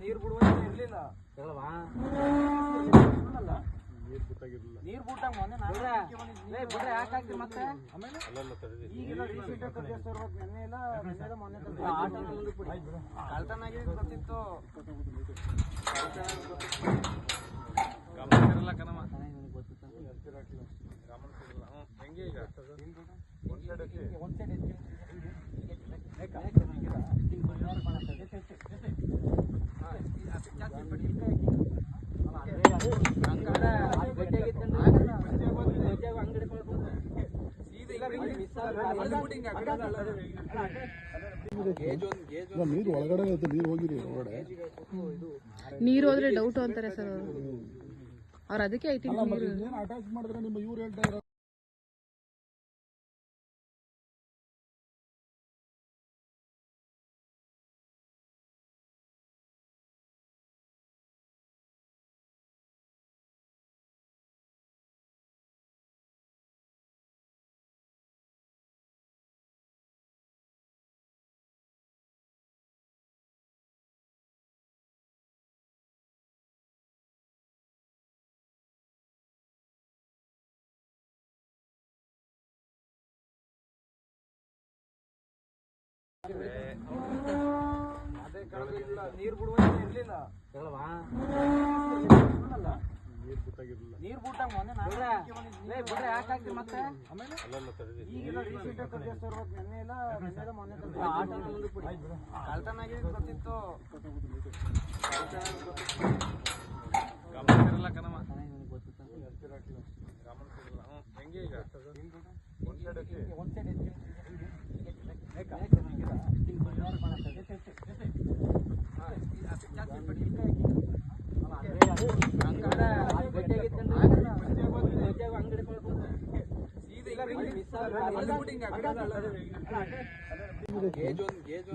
ನೀರ್ ಬಿಡುವ ಇರ್ಲಿಲ್ಲ. ನೀರ್ ಬಿಟ್ಟಾಗ ಮೊನ್ನೆ ನಾನು ಅದಕ್ಕೆ ಬಂದಿದ್ದು. ಯಾಕೆ ಹಾಕ್ತಿ ಮತ್ತೆ? ರೀಸೆಂಟ್ ಆಗಿ ಇರ್ಬೇಕು ನೆನ್ನೆ ಇಲ್ಲ ನೆನ್ನೆ ಇಲ್ಲ ಮೊನ್ನೆ. ಕಳ್ತನ ಆಗಿದೆ ಗೊತ್ತಿತ್ತು. ಆಗಿದೆ ಗೊತ್ತಿತ್ತು. ಒಂದ್ ಸೈಡ್ ಎತ್ತಿ. ಬೇಕಾ? ನೀರು ಒಳಗಡೆ ಇರುತ್ತೆ ನೀರು ಹೋಗಿರಿ ಒಳಗಡೆ ನೀರು ಹೋದ್ರೆ ಡೌಟ್ ಅಂತಾರೆ ಸರ್ ಅವರು. ಅವ್ರು ಅದಕ್ಕೆ ಐ ಥಿಂಕ್ ಅಲ್ಲ ಮತ್ತೆ ಇನ್ನೇನು ಅಟ್ಯಾಚ್ ಮಾಡಿದ್ರೆ ನಿಮ್ಮ ಇವ್ರು ಹೇಳ್ತಾ ಇರೋ ನೀರ್ ಬಿಡುವ ಇರ್ಲಿಲ್ಲ ನೀರ್ ಬಿಟ್ಟಾಗ ಮೊನ್ನೆ ನಾನು ಅದಕ್ಕೆ ಬಂದಿದ್ದು. ಯಾಕೆ ನೆನ್ನೆ ಇಲ್ಲ ಮೊನ್ನೆ ಗೊತ್ತಿತ್ತು ಎತ್ತಿ. ಬೇಕಾ?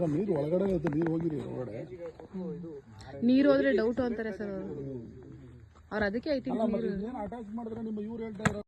ನೀರು ಒಳಗಡೆ ನೀರು ಹೋಗಿರಿ ಒಳಗಡೆ ನೀರು ಹೋದ್ರೆ ಡೌಟ್ ಅಂತಾರೆ ಸರ್ ಅವರು ಅದಕ್ಕೆ ಐತಿ ಅಟ್ಯಾಚ್ ಮಾಡಿದ್ರೆ ನಿಮ್ಮ ಇವ್ರು ಹೇಳ್ತಾ ಇರೋ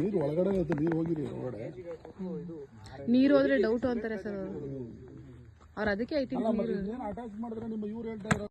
ನೀರು ಒಳಗಡೆ ನೀರು ಹೋಗಿರಿ ಒಳಗಡೆ. ನೀರು ಹೋದ್ರೆ ಡೌಟ್ ಅಂತಾರೆ ಸರ್ ಅವರು. ಅದಕ್ಕೆ ಐತಿ ಅಲ್ಲ ಅಟ್ಯಾಚ್ ಮಾಡಿದ್ರೆ ನಿಮ್ಮ ಇವ್ರು ಹೇಳ್ತಾ ಇರೋ